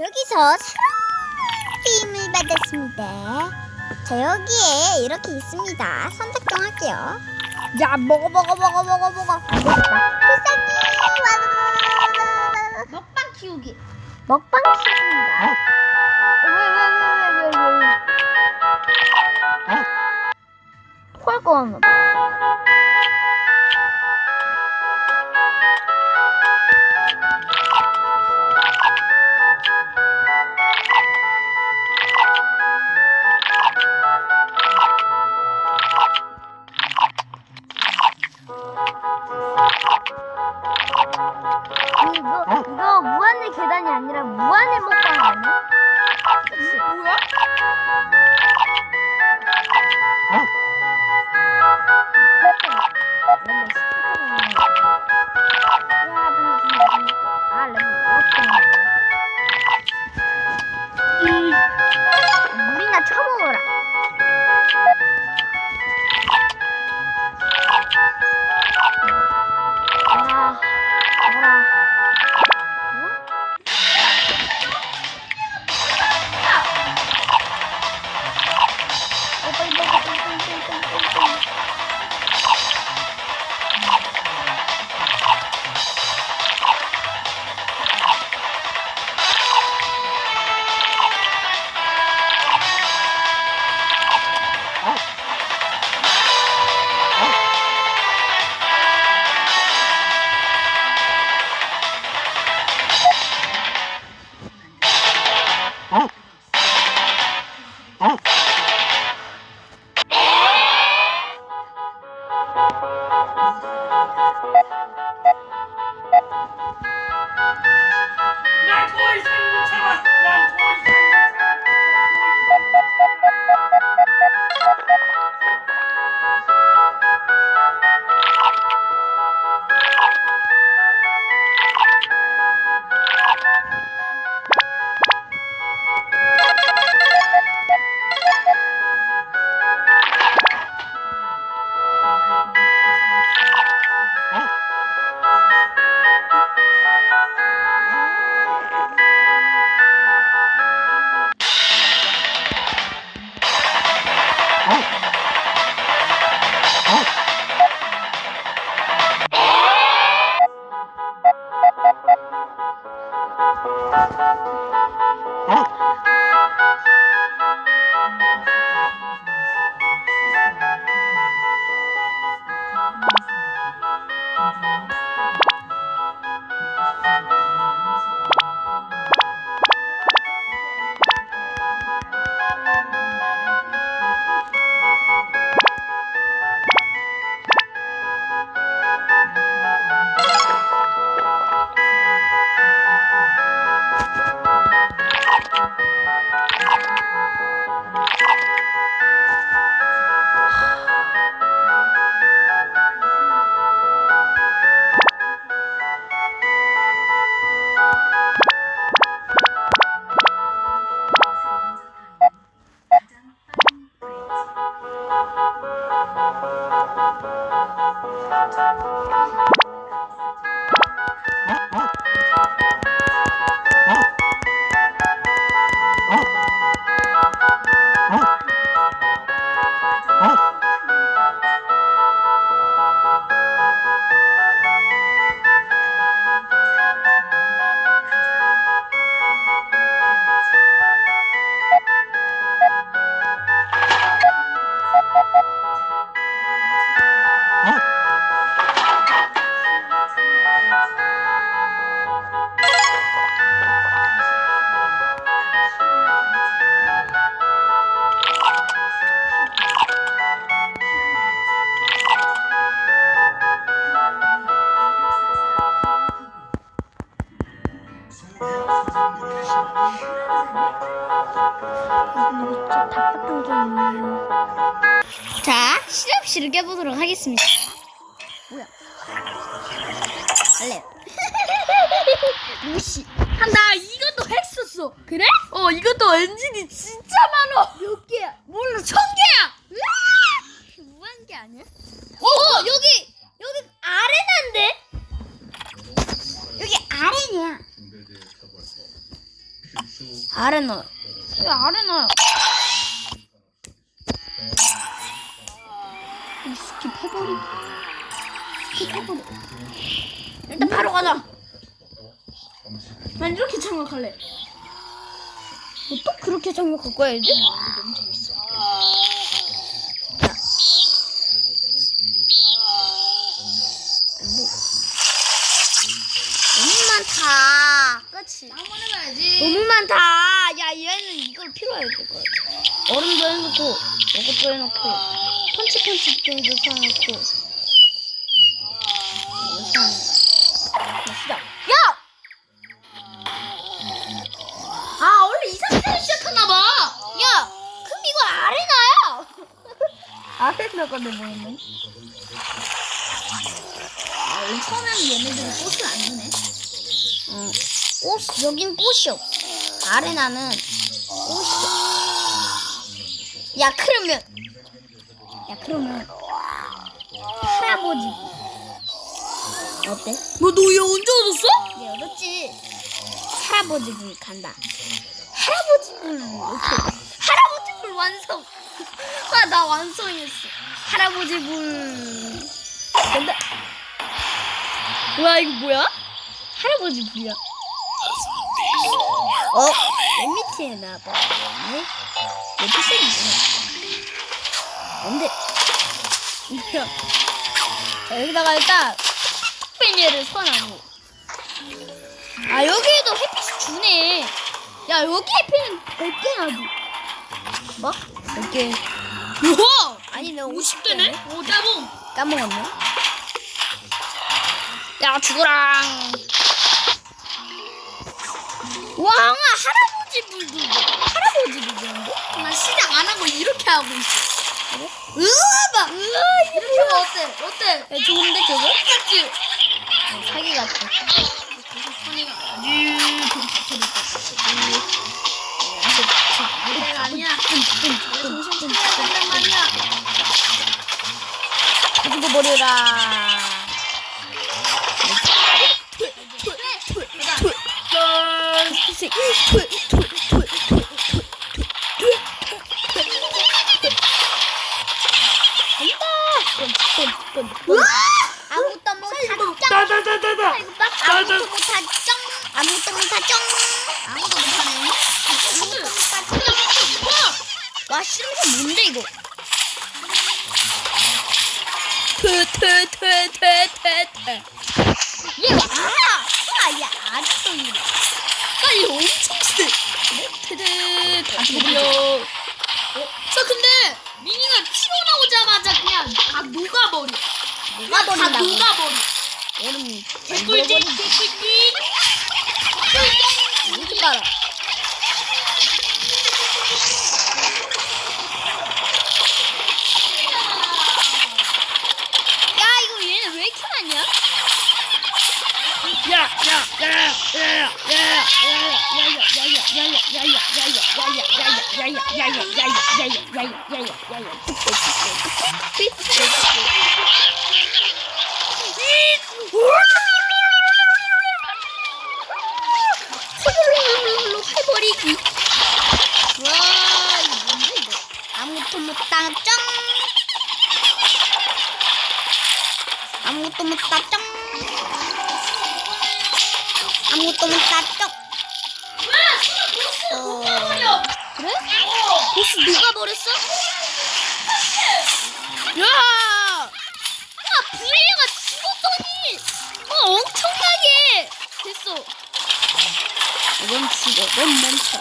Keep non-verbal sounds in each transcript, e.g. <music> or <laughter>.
여기서 새로운 게임을 받았습니다. 저 여기에 이렇게 있습니다. 선택 좀 할게요. 야 먹어 먹어 먹어 먹어 먹어. 필살기 와우. 먹방 키우기. 먹방 시입니다 이 거좀 답답한 게임이에요. 자, 시럽 시르게 보도록 하겠습니다. 뭐야? 할래. <laughs> 무시. 나 이것도 했었어. 그래? 어, 이것도 엔진이 진짜 많아. 몇 개야? 몰라, 천 개야. 무한 게 아니야? 어, 어, 여기 여기 아레나인데? 여기 아레냐? 아래 넣어요. 왜 아래 넣어요? 이 스킵해버리. 스킵해버리. 일단 바로 가자. 난 이렇게 장악할래. 뭐또 그렇게 장악할 거야 이제? 너무 재밌어. 너무 많다. 해봐야지. 너무 많다. 야 얘는 이걸 필요해야 될 것 같아. 얼음도 해놓고 이것도 해놓고 펀치 펀치도 사놓고 시작. 야! 아 원래 이 상태로 시작하나봐. 야, 그럼 이거 아레나야. 아래나가 내 뭐였네? 아, 처음에는 얘네들이 꽃을 안 주네. 응. 꽃 여긴 꽃이 없어. 아레나는 꽃이 없어. 야, 그러면 야, 그러면 할아버지 어때? 뭐, 너 얘 언제 얻었어? 네, 얻었지. 할아버지 불 간다. 할아버지 불 이렇게. 할아버지 불 완성. <laughs> 아, 나 완성했어. 할아버지 불. 근데, 뭐야, 이거 뭐야? 할아버지 불이야. 어? 맨 밑에 나봐. 네? 내 피색이구나. 뭔데? 야. 자, 여기다가 일단 tuk배니를 선하고. 아, 여기에도 햇빛이 주네. 야, 여기 햇빛은 100개나 줘. 뭐? 100개. 우와! 아니, 내가 50대네? 오, 따봉! 까먹었네. 야, 죽어랑. 와, 할아버지 불도 있네. 할아버지 불도인데? 나 시작 안 하고 이렇게 하고 있어. 으아, 봐! 으아, 이렇게 하면 어때? 어때? 야, 좋은데, 저거? 똑같지? 사기 같아. 선이가 아주 정신차릴 것 같아. 아니야. 정신 차려야 된단 말이야. 가지고 버려라. 아무것도 못하죠. 따다다다다. 아무것도 못하죠. 아무것도 못하죠. 아무도 못하네. 아무것도 못하죠. 와, 실험실 뭔데, 이거? 퇴퇴퇴퇴퇴퇴. 얘 와! 아, 야, 아직도 이래. 빨리 엄청 세. 퇴퇴 다 죽여. 어? 저 근데 미니가 튀어나오자마자 그냥 다 녹아버려. 다 버린다고? 녹아버려. 얼음. 개꿀잼 개꿀잼. 이렇게 깔아. 야 이거 얘네 왜 이렇게 많냐? 해버리기. 와, 이거 뭔데, 이거? 아무것도 못하죠? 아무것도 못하죠? 아무것도 못하죠? 어, 그래? 보스 녹아버렸어? 야! 야, 브레이가 죽었더니! 어, 엄청나게! 됐어. 이건 죽어, 넌 멈춰.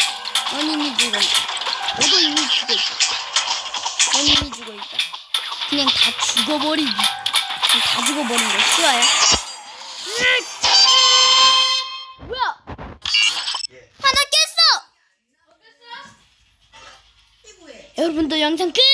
넌 이미 죽어 있다. 너도 이미 죽어 있다. 넌 이미 죽어 있다. 그냥 다 죽어버리기. 그냥 다 죽어버리는 거 싫어요? 여러분도 영상 끝!